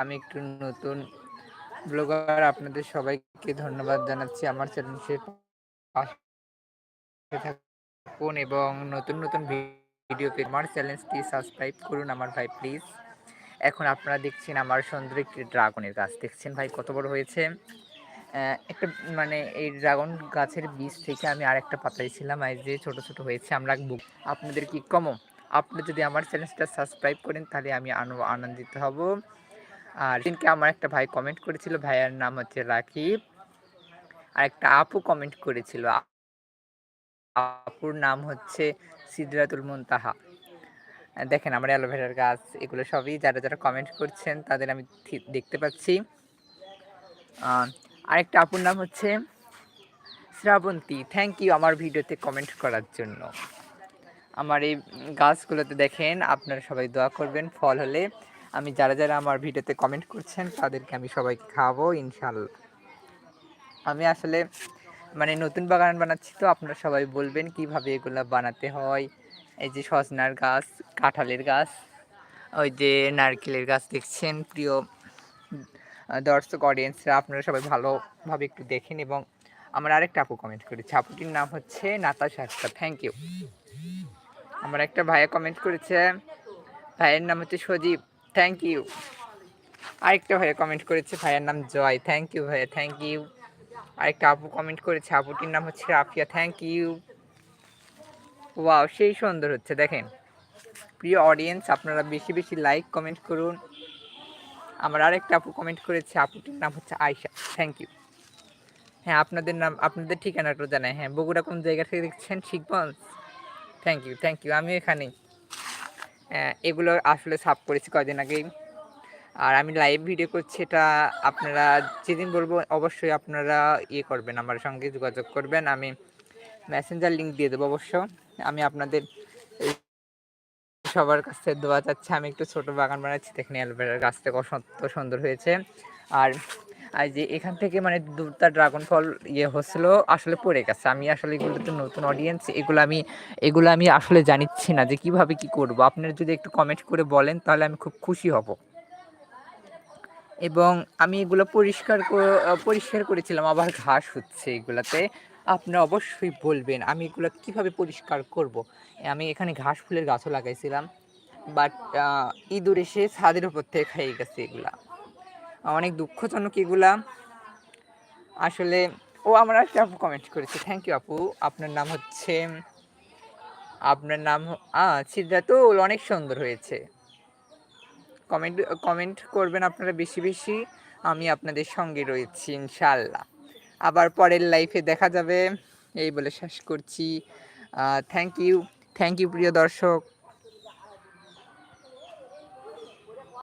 আমি একটু নতুন ব্লগার, আপনাদের সবাইকে ধন্যবাদ জানাচ্ছি আমার চ্যানেলের পাশে থাকুন এবং নতুন নতুন ভিডিও পেয়ে আমার চ্যানেলটি সাবস্ক্রাইব করুন আমার ভাই, প্লিজ। এখন আপনারা দেখছেন আমার সুন্দর একটি ড্রাগনের গাছ। দেখছেন ভাই কত বড় হয়েছে? একটা মানে এই ড্রাগন গাছের বীজ থেকে আমি আর একটা পাতাইছিলাম এই যে ছোট ছোট হয়েছে, আমরা বুক আপনাদের কি কম আপনি যদি আমার চ্যানেলটা সাবস্ক্রাইব করেন তাহলে আমি আনো- আনন্দিত হব। আর দিনকে আমার একটা ভাই কমেন্ট করেছিল, ভাইয়ার নাম হচ্ছে রাকিব। আর একটা আপু কমেন্ট করেছিল, আপুর নাম হচ্ছে সিদরাতুল মুনতাহা। দেখেন আমার অ্যালোভেরার গাছ, এগুলো সবই যারা যারা কমেন্ট করছেন, তাদের আমি দেখতে পাচ্ছি। আরেকটা আপুর নাম হচ্ছে শ্রাবন্তী। থ্যাংক ইউ আমার ভিডিওতে কমেন্ট করার জন্য। আমার এই গাছগুলোতে দেখেন, আপনারা সবাই দোয়া করবেন, ফল হলে। আমি যারা যারা আমার ভিডিওতে কমেন্ট করছেন, তাদেরকে আমি সবাইকে খাওয়াবো, ইনশাল্লাহ। আমি আসলে মানে নতুন বাগান বানাচ্ছি তো, আপনারা সবাই বলবেন কীভাবে এগুলো বানাতে হয়। এই যে সজনার গাছ, কাঁঠালের গাছ, ওই যে নারকেলের গাছ দেখছেন, প্রিয় দর্শক অডিয়েন্সরা আপনারা সবাই ভালোভাবে একটু দেখেন এবং আমার আরেকটা আপু কমেন্ট করেছে। আপুটির নাম হচ্ছে নাতাশা আক্তার। থ্যাংক ইউ আমার একটা ভাইয়া কমেন্ট করেছে, ভাইয়ের নাম হচ্ছে সজীব। থ্যাংক ইউ আরেকটা ভাইয়া কমেন্ট করেছে, ভাইয়ের নাম জয়। থ্যাংক ইউ ভাইয়া থ্যাংক ইউ আরেকটা আপু কমেন্ট করেছে, আপুটির নাম হচ্ছে রাফিয়া থ্যাংক ইউ ওয়াও সেই সুন্দর হচ্ছে, দেখেন। প্রিয় অডিয়েন্স আপনারা বেশি বেশি লাইক কমেন্ট করুন। আমার আরেকটা আপু কমেন্ট করেছে, আপুটির নাম হচ্ছে আয়শা থ্যাংক ইউ হ্যাঁ আপনাদের নাম, আপনাদের ঠিকানাটা জানাই। হ্যাঁ বগুড়া কোন জায়গা থেকে দেখছেন? Sikhganj. Thank you thank you আমি এখানেই। এগুলো আসলে সাফ করেছি কয়দিন আগেই। আর আমি লাইভ ভিডিও করছি, এটা আপনারা যেদিন বলব অবশ্যই আপনারা ইয়ে করবেন, আমার সঙ্গে যোগাযোগ করবেন। আমি মেসেঞ্জার লিঙ্ক দিয়ে দেবো অবশ্য। আমি আপনাদের সবার কাছ থেকে দোয়া চাচ্ছি, আমি একটু ছোট বাগান বানাচ্ছি, দেখেন অ্যালভেরার গাছটা কত সুন্দর হয়েছে। আর আর যে এখান থেকে মানে দুটা ড্রাগন ফল ইয়ে হচ্ছিল, আসলে পড়ে গেছে। আমি আসলে এগুলো তো নতুন অডিয়েন্স এগুলো আমি এগুলো আমি আসলে জানিচ্ছি না যে কীভাবে কি করব। আপনারা যদি একটু কমেন্ট করে বলেন, তাহলে আমি খুব খুশি হব। এবং আমি এগুলো পরিষ্কার কর- পরিষ্কার করেছিলাম, আবার ঘাস হচ্ছে এগুলাতে। আপনারা অবশ্যই বলবেন, আমি এগুলো কীভাবে পরিষ্কার করব? আমি এখানে ঘাস ফুলের গাছও লাগাইছিলাম বাট ইঁদুর এসে ছাদের উপর থেকে খাইয়ে গেছে এগুলা। অনেক দুঃখজনক এগুলা। আসলে ও আমার একটা আপু কমেন্ট করেছে। থ্যাংক ইউ আপু। আপনার নাম হচ্ছে, আপনার নাম সিদ্ধাতুল অনেক সুন্দর হয়েছে। কমেন্ট কমেন্ট করবেন আপনারা বেশি বেশি। আমি আপনাদের সঙ্গে রয়েছি ইনশাল্লাহ আবার পরের লাইফে দেখা যাবে। এই বলে শেষ করছি। থ্যাংক ইউ থ্যাংক ইউ প্রিয় দর্শক।